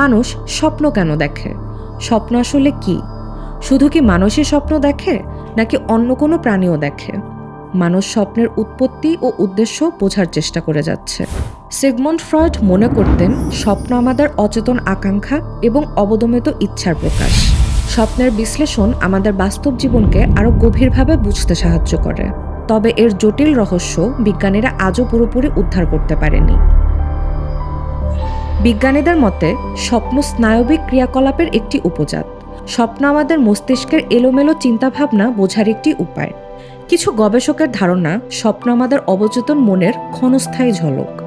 মানুষ স্বপ্ন কেন দেখে? স্বপ্ন আসলে কি? শুধু কি মানুষই স্বপ্ন দেখে, নাকি অন্য কোনো প্রাণীও দেখে? মানুষ স্বপ্নের উৎপত্তি ও উদ্দেশ্য বোঝার চেষ্টা করে যাচ্ছে। সিগমন্ড ফ্রয়েড মনে করতেন, স্বপ্ন আমাদের অচেতন আকাঙ্ক্ষা এবং অবদমিত ইচ্ছার প্রকাশ। স্বপ্নের বিশ্লেষণ আমাদের বাস্তব জীবনকে আরও গভীরভাবে বুঝতে সাহায্য করে। তবে এর জটিল রহস্য বিজ্ঞানীরা আজও পুরোপুরি উদ্ধার করতে পারেনি। বিজ্ঞানীদের মতে, স্বপ্ন স্নায়বিক ক্রিয়াকলাপের একটি উপজাত। স্বপ্ন আমাদের মস্তিষ্কের এলোমেলো চিন্তাভাবনা বোঝার একটি উপায়। কিছু গবেষকের ধারণা, স্বপ্ন আমাদের অবচেতন মনের ক্ষণস্থায়ী ঝলক।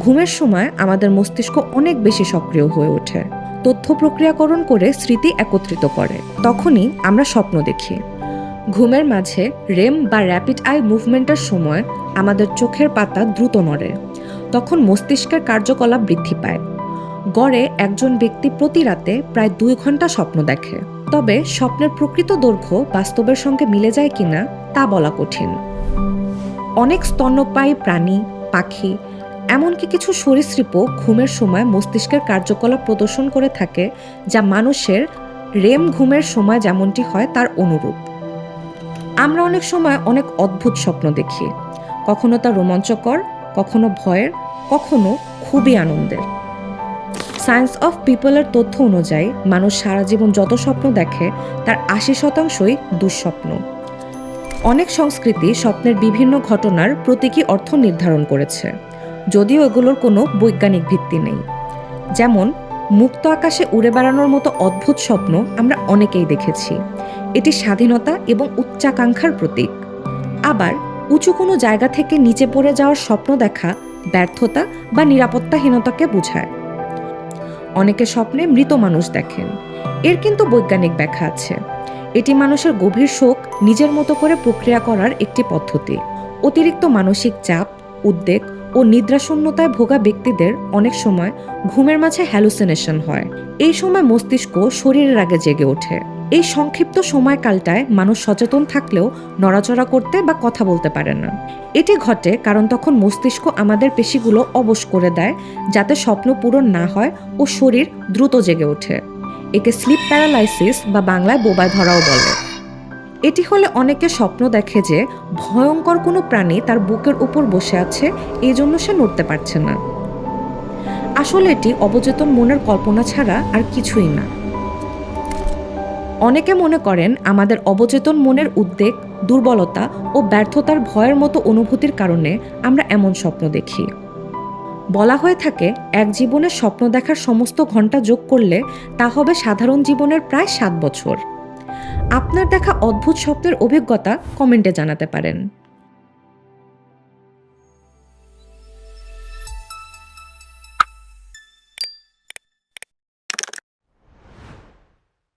ঘুমের সময় আমাদের মস্তিষ্ক অনেক বেশি সক্রিয় হয়ে ওঠে। তথ্য প্রক্রিয়াকরণ করে স্মৃতি একত্রিত করে। তখনই আমরা স্বপ্ন দেখি। ঘুমের মাঝে রেম বা র্যাপিড আই মুভমেন্টের সময় আমাদের চোখের পাতা দ্রুত নড়ে। তখন মস্তিষ্কের কার্যকলাপ বৃদ্ধি পায়। গড়ে একজন ব্যক্তি প্রতি রাতে প্রায় দুই ঘণ্টা স্বপ্ন দেখে। তবে স্বপ্নের প্রকৃত দৈর্ঘ্য বাস্তবের সঙ্গে মিলে যায় কিনা তা বলা কঠিন। অনেক স্তন্যপায়ী প্রাণী, পাখি, এমনকি কিছু সরীসৃপও ঘুমের সময় মস্তিষ্কের কার্যকলাপ প্রদর্শন করে থাকে, যা মানুষের রেম ঘুমের সময় যেমনটি হয় তার অনুরূপ। আমরা অনেক সময় অনেক অদ্ভুত স্বপ্ন দেখি। কখনো তা রোমাঞ্চকর কখনো ভয়ের, কখনো খুবই আনন্দের। সায়েন্স অফ পিপলের তথ্য অনুযায়ী, মানুষ সারা জীবন যত স্বপ্ন দেখে, তার আশি শতাংশই দুঃস্বপ্ন। অনেক সংস্কৃতি স্বপ্নের বিভিন্ন ঘটনার প্রতীকী অর্থ নির্ধারণ করেছে, যদিও এগুলোর কোনো বৈজ্ঞানিক ভিত্তি নেই। যেমন, মুক্ত আকাশে উড়ে বেড়ানোর মতো অদ্ভুত স্বপ্ন আমরা অনেকেই দেখেছি। এটি স্বাধীনতা এবং উচ্চাকাঙ্ক্ষার প্রতীক। আবার উঁচু কোনো জায়গা থেকে নিচে পড়ে যাওয়ার স্বপ্ন দেখা ব্যর্থতা বা নিরাপত্তাহীনতাকে বোঝায়। অনেকে স্বপ্নে মৃত মানুষ দেখেন। এর কিন্তু বৈজ্ঞানিক ব্যাখ্যা আছে। এটি মানুষের গভীর শোক, নিজের মতো করে প্রক্রিয়া করার একটি পদ্ধতি। অতিরিক্ত মানসিক চাপ, উদ্বেগ ও নিদ্রাশূন্যতায় ভোগা ব্যক্তিদের অনেক সময় ঘুমের মাঝে হ্যালুসিনেশন হয়। এই সময় মস্তিষ্ক শরীরের আগে জেগে ওঠে। এই সংক্ষিপ্ত সময়কালটায় মানুষ সচেতন থাকলেও নড়াচড়া করতে বা কথা বলতে পারে না। এটি ঘটে কারণ তখন মস্তিষ্ক আমাদের পেশিগুলো অবশ করে দেয় যাতে স্বপ্ন পূরণ না হয় ও শরীর দ্রুত জেগে ওঠে। একে স্লিপ প্যারালাইসিস বা বাংলায় বোবায় ধরাও বলে। এটি হলে অনেকে স্বপ্ন দেখে যে ভয়ঙ্কর কোনো প্রাণী তার বুকের উপর বসে আছে এই জন্য সে নড়তে পারছে না। আসলে এটি অবচেতন মনের কল্পনা ছাড়া আর কিছুই না। অনেকে মনে করেন আমাদের অবচেতন মনের উদ্বেগ, দুর্বলতা ও ব্যর্থতার ভয়ের মতো অনুভূতির কারণে আমরা এমন স্বপ্ন দেখি। বলা হয়ে থাকে, এক জীবনের স্বপ্ন দেখার সমস্ত ঘণ্টা যোগ করলে তা হবে সাধারণ জীবনের প্রায় সাত বছর। আপনার দেখা অদ্ভুত স্বপ্নের অভিজ্ঞতা কমেন্টে জানাতে পারেন।